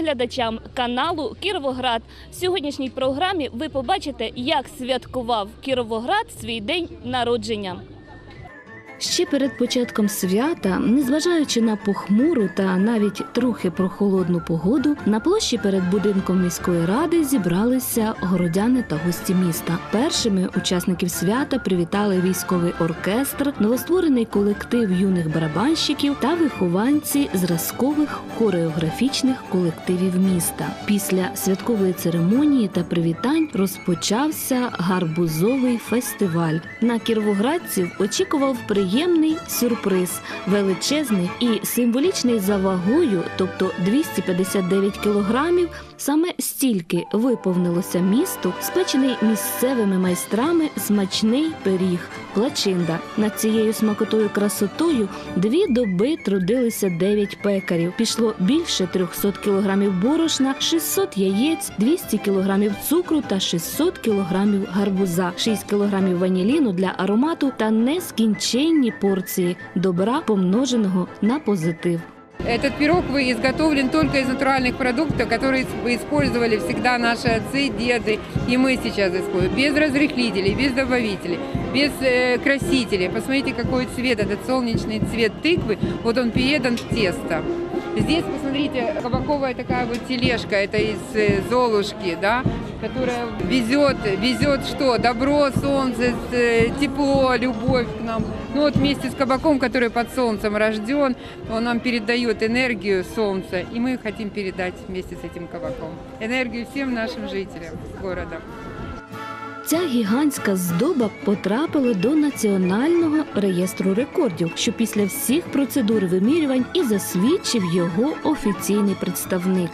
Глядачам каналу Кіровоград. В сьогоднішній програмі ви побачите, як святкував Кіровоград свій день народження. Ще перед початком свята, незважаючи на похмуру та навіть трохи прохолодну погоду, на площі перед будинком міської ради зібралися городяни та гості міста. Першими учасників свята привітали військовий оркестр, новостворений колектив юних барабанщиків та вихованці зразкових хореографічних колективів міста. Після святкової церемонії та привітань розпочався гарбузовий фестиваль. На кіровоградців очікував приємний сюрприз, величезний і символічний за вагою, тобто 259 кілограмів. Саме стільки виповнилося місту, спечений місцевими майстрами смачний пиріг плачинда. Над цією смакотою красотою дві доби трудилися дев'ять пекарів. Пішло більше 300 кілограмів борошна, 600 яєць, 200 кілограмів цукру та 600 кілограмів гарбуза, 6 кілограмів ваніліну для аромату та нескінченні порції добра, помноженого на позитив. Этот пирог вы изготовлен только из натуральных продуктов, которые ис- использовали всегда наши отцы, деды, и мы сейчас используем. Без разрыхлителей, без добавителей, без э, красителей. Посмотрите, какой цвет, этот солнечный цвет тыквы, вот он передан в тесто. Здесь, посмотрите, кабаковая такая вот тележка, это из э, Золушки, да, которая везет, везет что? Добро, солнце, э, тепло, любовь к нам. Ну вот вместе с кабаком, который под солнцем рожден, он нам передает энергию солнца, и мы хотим передать вместе с этим кабаком энергию всем нашим жителям города. Ця гігантська здоба потрапила до національного реєстру рекордів, що після всіх процедур вимірювань і засвідчив його офіційний представник.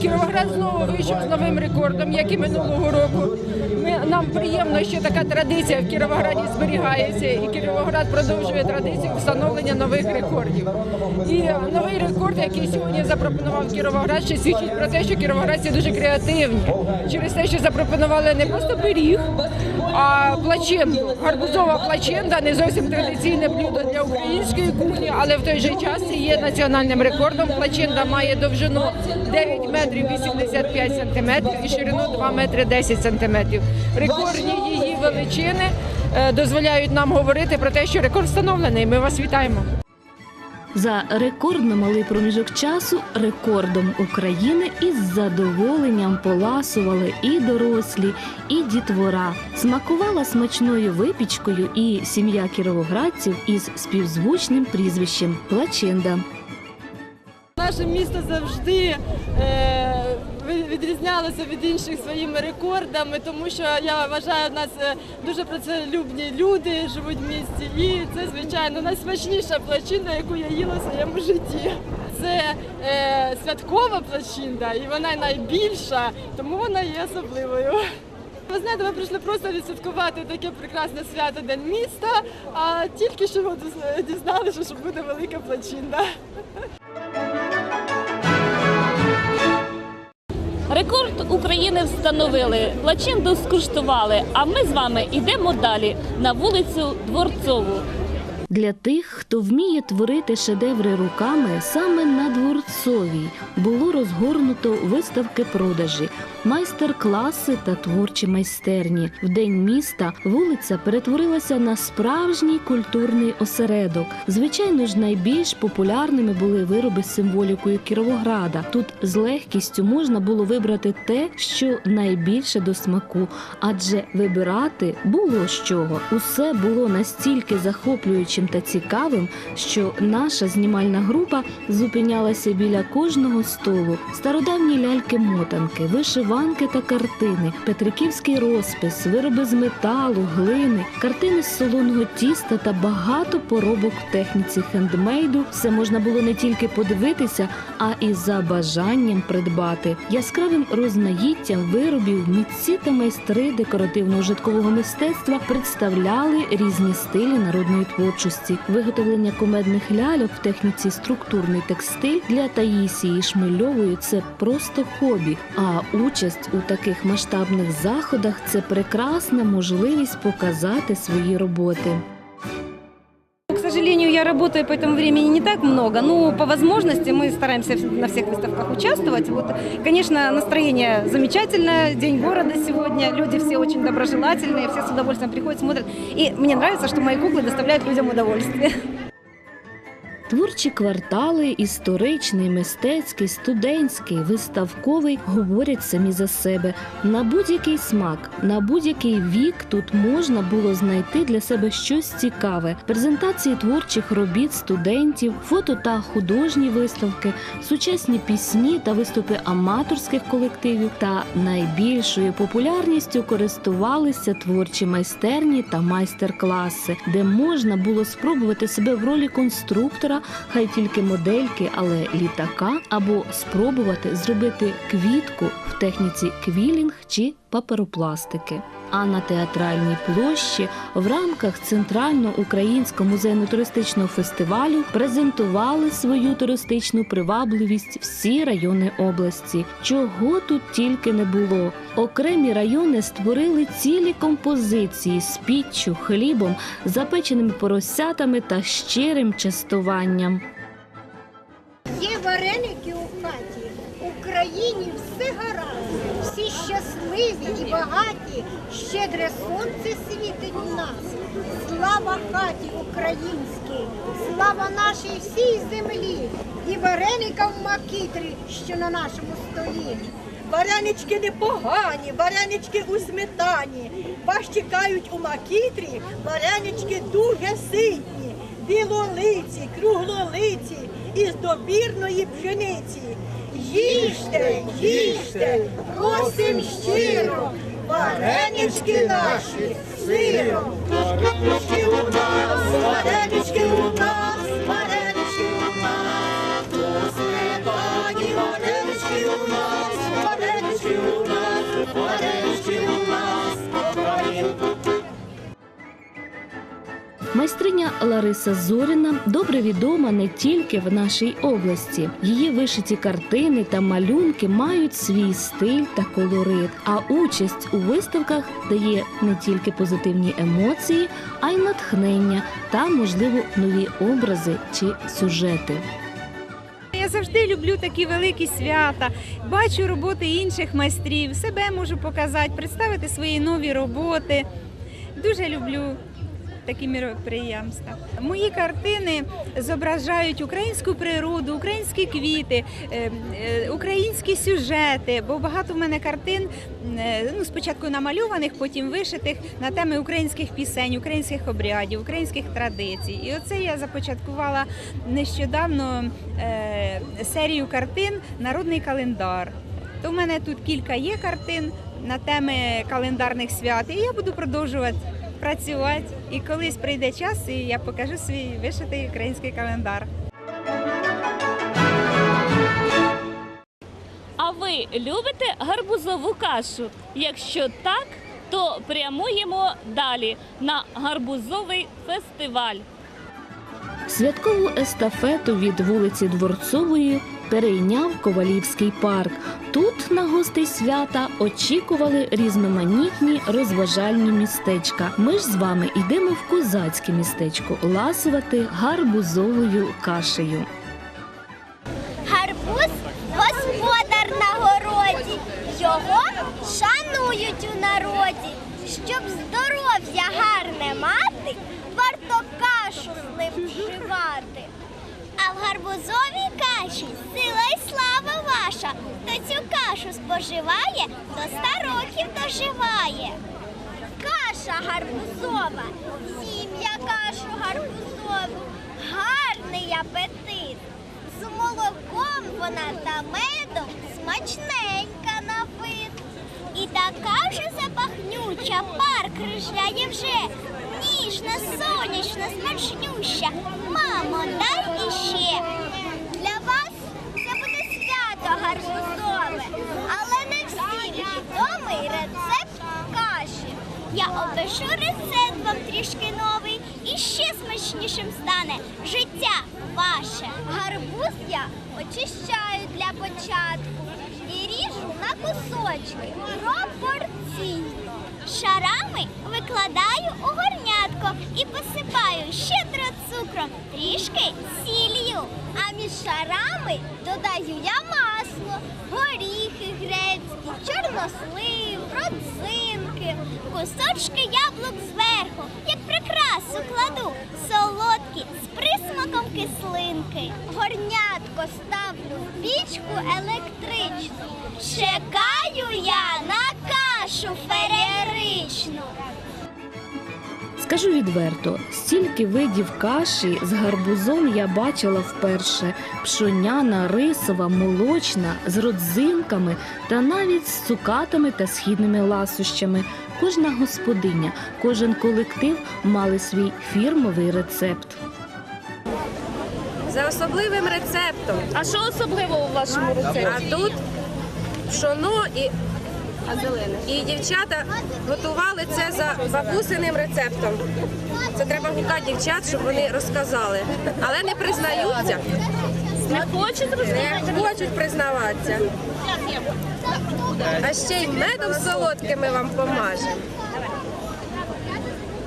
Кіровоград знову вийшов з новим рекордом, як і минулого року. Ми, нам приємно, що така традиція в Кіровограді зберігається, і Кіровоград продовжує традицію встановлення нових рекордів. І новий рекорд, який сьогодні запропонував Кіровоград, ще свідчить про те, що кіровоградці дуже креативні. Через те, що запропонували не просто пиріг, а плаченду. Гарбузова плаченда не зовсім традиційне блюдо для української кухні, але в той же час є національним рекордом. Плаченда має довжину 9 метрів 85 сантиметрів і ширину 2 метри 10 сантиметрів. Рекордні її величини е, дозволяють нам говорити про те, що рекорд встановлений. Ми вас вітаємо. За рекордно малий проміжок часу рекордом України із задоволенням поласували і дорослі, і дітвора. Смакувала смачною випічкою і сім'я кіровоградців із співзвучним прізвищем Плаченда. Наше місто завжди е, відрізнялося від інших своїми рекордами, тому що я вважаю, в нас е, дуже працелюбні люди живуть в місті, і це звичайно найсмачніша плачинда, яку я їла в своєму житті. Це е, святкова плачинда, і вона найбільша, тому вона є особливою. Ви знаєте, ми прийшли просто відсвяткувати таке прекрасне свято День міста, а тільки що от дізналися, що буде велика плачинда. України встановили, плачинду скуштували. А ми з вами йдемо далі на вулицю Дворцову. Для тих, хто вміє творити шедеври руками, саме на Дворцовій було розгорнуто виставки продажі, майстер-класи та творчі майстерні. В день міста вулиця перетворилася на справжній культурний осередок. Звичайно ж, найбільш популярними були вироби з символікою Кіровограда. Тут з легкістю можна було вибрати те, що найбільше до смаку, адже вибирати було з чого. Усе було настільки захоплюючим та цікавим, що наша знімальна група зупинялася біля кожного столу. Стародавні ляльки-мотанки, вишиванки та картини, петриківський розпис, вироби з металу, глини, картини з солоного тіста та багато поробок в техніці хендмейду. Все можна було не тільки подивитися, а і за бажанням придбати. Яскравим розмаїттям виробів митці та майстри декоративно-ужиткового мистецтва представляли різні стилі народної творчості. Виготовлення кумедних ляльок в техніці структурний текстиль для Таїсії Шмельової це просто хобі. А участь у таких масштабних заходах це прекрасна можливість показати свої роботи К сожалению, я я работаю по этому времени не так много, но по возможности мы стараемся на всех выставках участвовать. Вот, конечно, настроение замечательное, День города сегодня, люди все очень доброжелательные, все с удовольствием приходят, смотрят. И мне нравится, что мои куклы доставляют людям удовольствие. Творчі квартали, історичний, мистецький, студентський, виставковий говорять самі за себе. На будь-який смак, на будь-який вік тут можна було знайти для себе щось цікаве: презентації творчих робіт студентів, фото та художні виставки, сучасні пісні та виступи аматорських колективів. Та найбільшою популярністю користувалися творчі майстерні та майстер-класи, де можна було спробувати себе в ролі конструктора хай тільки модельки, але літака, або спробувати зробити квітку в техніці квілінг чи паперопластики. А на театральній площі в рамках Центрально-українського музейно-туристичного фестивалю презентували свою туристичну привабливість всі райони області. Чого тут тільки не було. Окремі райони створили цілі композиції з піччю, хлібом, запеченими поросятами та щирим частуванням. Є вареники у хаті, Україні все гаразд, щасливі і багаті, щедре сонце світить в нас. Слава хаті українській, слава нашій всій землі і вареникам макітрі, що на нашому столі. Варенички непогані, варенички у сметані. Вас чекають у макітрі, варенички дуже ситні, білолиці, круглолиці із добірної пшениці. Їжте, їжте, просим щиро, варенички наші сиром. Варенички у нас, варенички у нас, Майстриня Лариса Зоріна добре відома не тільки в нашій області. Її вишиті картини та малюнки мають свій стиль та колорит. А участь у виставках дає не тільки позитивні емоції, а й натхнення та, можливо, нові образи чи сюжети. Я завжди люблю такі великі свята, бачу роботи інших майстрів, себе можу показати, представити свої нові роботи. Дуже люблю такі міроприємства. Мої картини зображають українську природу, українські квіти, е, е, українські сюжети, бо багато в мене картин е, ну, спочатку намальованих, потім вишитих на теми українських пісень, українських обрядів, українських традицій. І оце я започаткувала нещодавно серію картин Народний календар. То в мене тут кілька є картин на теми календарних свят, і я буду продовжувати працювати. І колись прийде час, і я покажу свій вишитий український календар. А ви любите гарбузову кашу? Якщо так, то прямуємо далі на гарбузовий фестиваль. Святкову естафету від вулиці Дворцової перейняв Ковалівський парк. Тут на гостей свята очікували різноманітні розважальні містечка. Ми ж з вами йдемо в козацьке містечко ласувати гарбузовою кашею. Гарбуз господар на городі, його шанують у народі. Щоб здоров'я гарне мати, варто кашу з ним вживати. Гарбузовій каші сила й слава ваша, хто цю кашу споживає, до ста років доживає. Каша гарбузова, сім'я кашу гарбузову, гарний апетит. З молоком вона та медом смачненька на вид. І така вже запахнюча, пар крижляє вже. Ніжна, сонячна, смачнюща. Мамо, дай іще. Для вас це буде свято гарбузове, але не всім відомий рецепт каші. Я опишу рецепт вам трішки новий і ще смачнішим стане життя ваше. Гарбуз я очищаю для початку і ріжу на кусочки пропорційно. Шарами викладаю у горнятку молоко і посипаю щедро цукром, трішки сіллю. А між шарами додаю я масло, горіхи грецькі, чорнослив, родзинки, кусочки яблук зверху, як прикрасу кладу, солодкі з присмаком кислинки. Горнятко ставлю в пічку електричну. Чекаю я на кашу феєричну. Скажу відверто, стільки видів каші з гарбузом я бачила вперше: пшоняна, рисова, молочна, з родзинками та навіть з цукатами та східними ласощами. Кожна господиня, кожен колектив мали свій фірмовий рецепт. За особливим рецептом. А що особливо у вашому рецепті? А тут пшоно і, і дівчата готували це за бабусиним рецептом. Це треба гукати дівчат, щоб вони розказали. Але не признаються, Не хочуть не хочуть признаватися. А ще й медом солодким ми вам помажемо.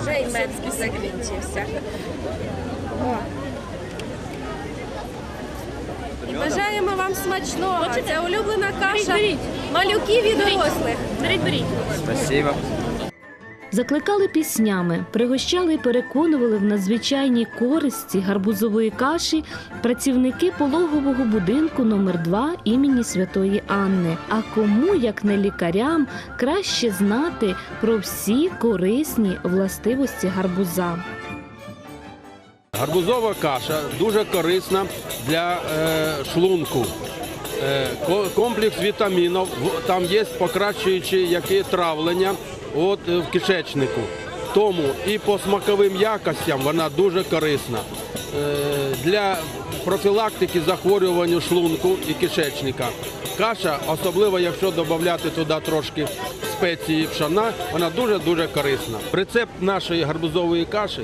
Вже й мед закінчився. І бажаємо вам смачного. Це улюблена каша малюків і дорослих. Беріть, беріть. Спасибо. Закликали піснями, пригощали і переконували в надзвичайній користі гарбузової каші працівники пологового будинку номер 2 імені Святої Анни. А кому, як не лікарям, краще знати про всі корисні властивості гарбуза. Гарбузова каша дуже корисна для е, шлунку. Е, ко- комплекс вітамінів, там є покращуючі які травлення от, е, в кишечнику. Тому і по смаковим якостям вона дуже корисна. Е, для профілактики захворювання шлунку і кишечника. Каша, особливо якщо додати туди трошки спеції пшона, вона дуже-дуже корисна. Рецепт нашої гарбузової каші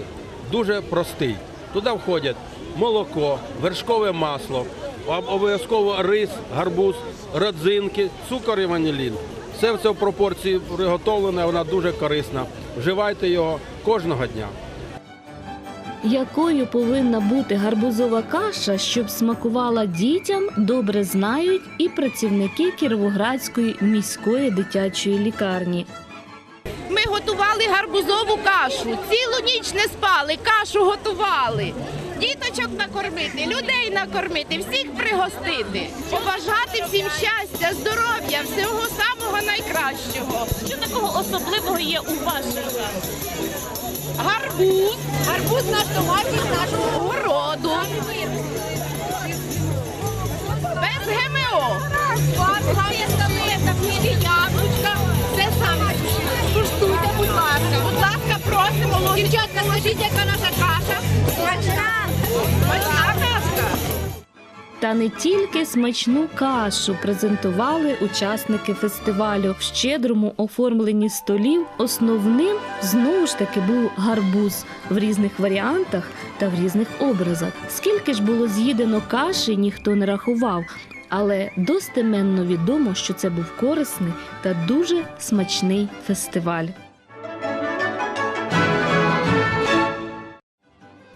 дуже простий. Туди входять молоко, вершкове масло, обов'язково рис, гарбуз, родзинки, цукор і ванілін. Все це в пропорції приготовлене, вона дуже корисна. Вживайте його кожного дня. Якою повинна бути гарбузова каша, щоб смакувала дітям, добре знають і працівники Кіровоградської міської дитячої лікарні. Ми готували гарбузову кашу. Цілу ніч не спали, кашу готували. Діточок накормити, людей накормити, всіх пригостити, побажати всім щастя, здоров'я, всього самого найкращого. Що такого особливого є у вашій Гарбуз, гарбуз наш домашній нашого городу. Без ГМО. яблучка, все саме. Скуштуйте, будь ласка. Будь ласка, просимо. Дівчатка, скажіть, яка наша каша? Смачна. Та не тільки смачну кашу презентували учасники фестивалю в щедрому оформленні столів. Основним знову ж таки був гарбуз в різних варіантах та в різних образах. Скільки ж було з'їдено каші, ніхто не рахував. Але достеменно відомо, що це був корисний та дуже смачний фестиваль.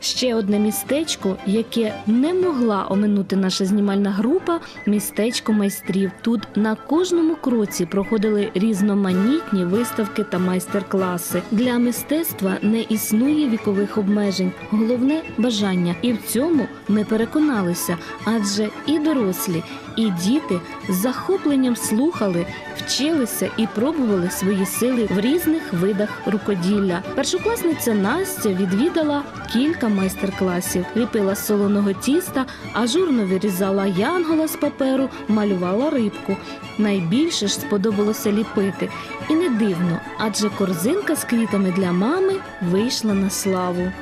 Ще одне містечко, яке не могла оминути наша знімальна група містечко майстрів. Тут на кожному кроці проходили різноманітні виставки та майстер-класи. Для мистецтва не існує вікових обмежень, головне бажання. І в цьому ми переконалися, адже і дорослі, і діти з захопленням слухали, вчилися і пробували свої сили в різних видах рукоділля. Першокласниця Настя відвідала кілька майстер-класів, ліпила солоного тіста, ажурно вирізала янгола з паперу, малювала рибку. Найбільше ж сподобалося ліпити. І не дивно, адже корзинка з квітами для мами вийшла на славу.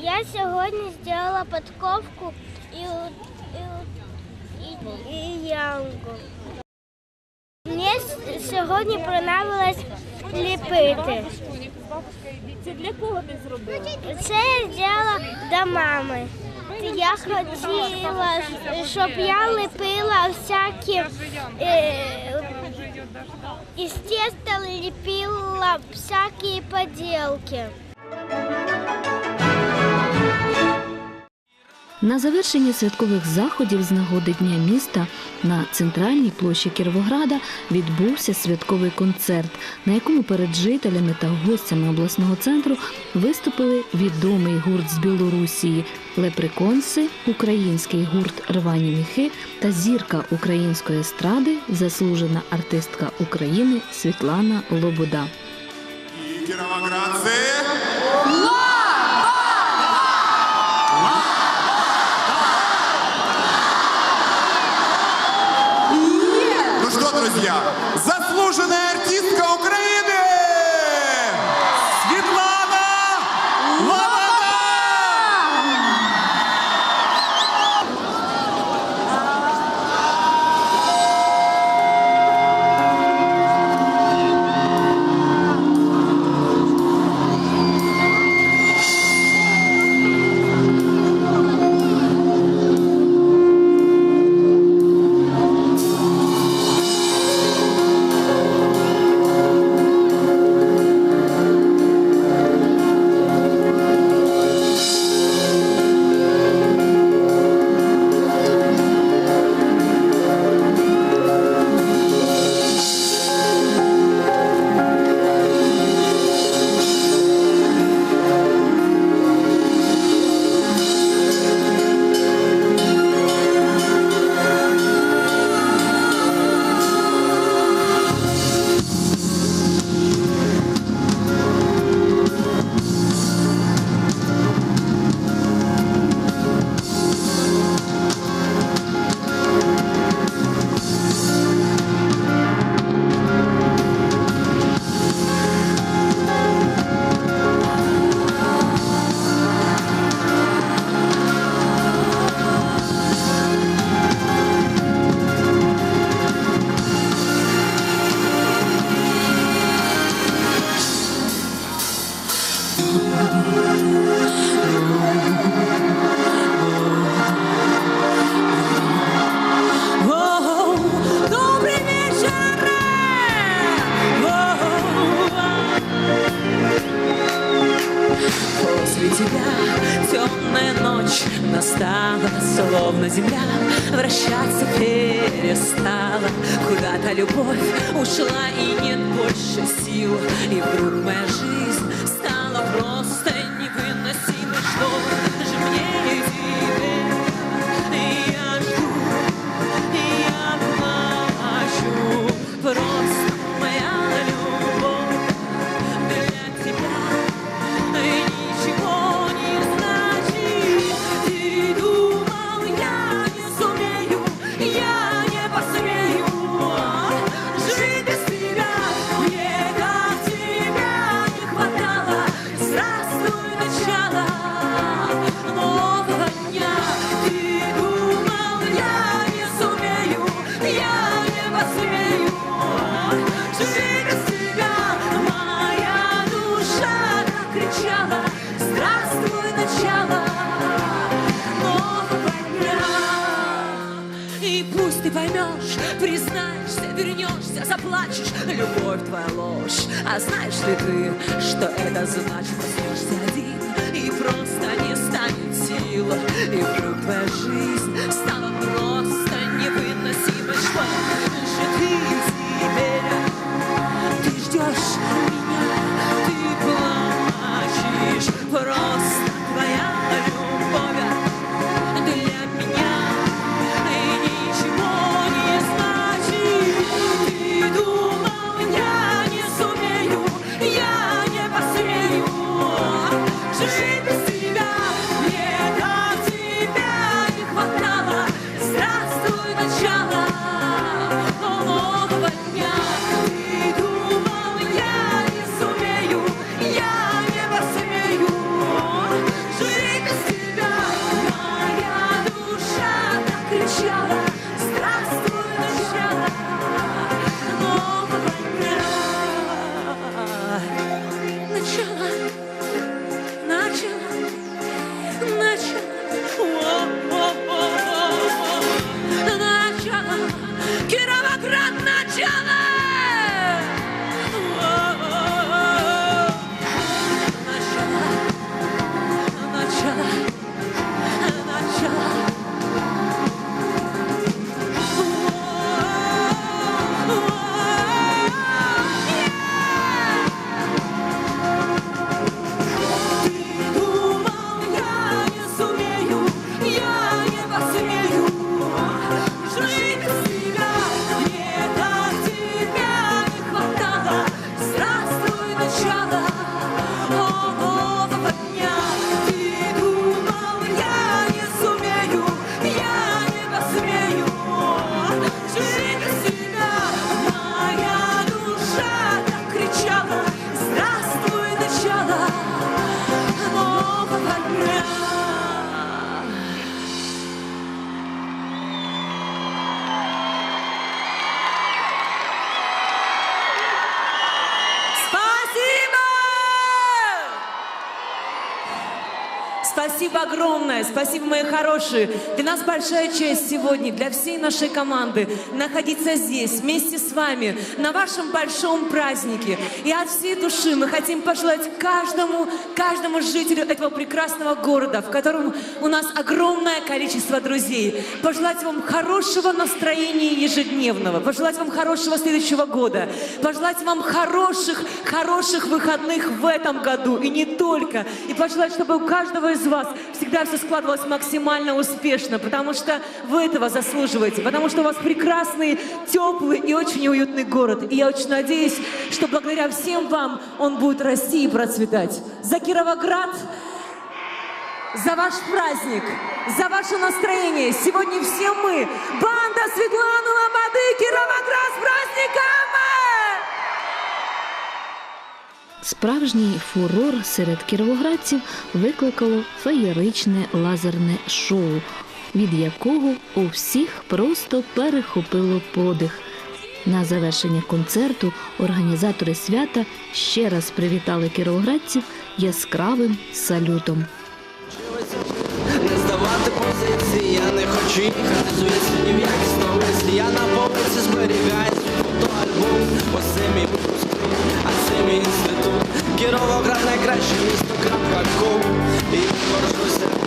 Я сьогодні зробила подковку і, і, і. Мені сьогодні понравилось ліпити. Це для кого ти зробила? Це я зробила до мами. Я хотіла, щоб я ліпила всякі е, із теста ліпила всякі поділки. На завершенні святкових заходів з нагоди Дня міста на центральній площі Кіровограда відбувся святковий концерт, на якому перед жителями та гостями обласного центру виступили відомий гурт з Білорусії Лепреконси, український гурт Рвані міхи та зірка української естради, заслужена артистка України Світлана Лобода. Кіровоградці! Друзья, заслуженная артистка Знаешь ли ты, что это значит? Проснешься один и просто не станет сил. И вдруг твоя жизнь стала просто невыносимой. Что же ты теперь? Ты ждешь меня, ты плачешь, просто Спасибо огромное, спасибо, мои хорошие. Для нас большая честь сегодня, для всей нашей команды, находиться здесь, вместе с вами, на вашем большом празднике. И от всей души мы хотим пожелать каждому, каждому жителю этого прекрасного города, в котором у нас огромное количество друзей, пожелать вам хорошего настроения ежедневного, пожелать вам хорошего следующего года, пожелать вам хороших, хороших выходных в этом году и не только. И пожелать, чтобы у каждого из вас всегда все складывалось максимально успешно, потому что вы этого заслуживаете, потому что у вас прекрасный, теплый и очень уютный город. И я очень надеюсь, что благодаря всем вам он будет расти и процветать. За Кировоград, за ваш праздник, за ваше настроение. Сегодня все мы, банда Светланы Лободы, Кировоград с праздником! Справжній фурор серед кіровоградців викликало феєричне лазерне шоу, від якого у всіх просто перехопило подих. На завершення концерту організатори свята ще раз привітали кіровоградців яскравим салютом. Не здавати позиції, я не хочу їхати звідси ні в які столиці. Я на полиці зберігаю фотоальбом. Ось це інститут. Кіровоград найкраще місто крапка ком. І горжуся.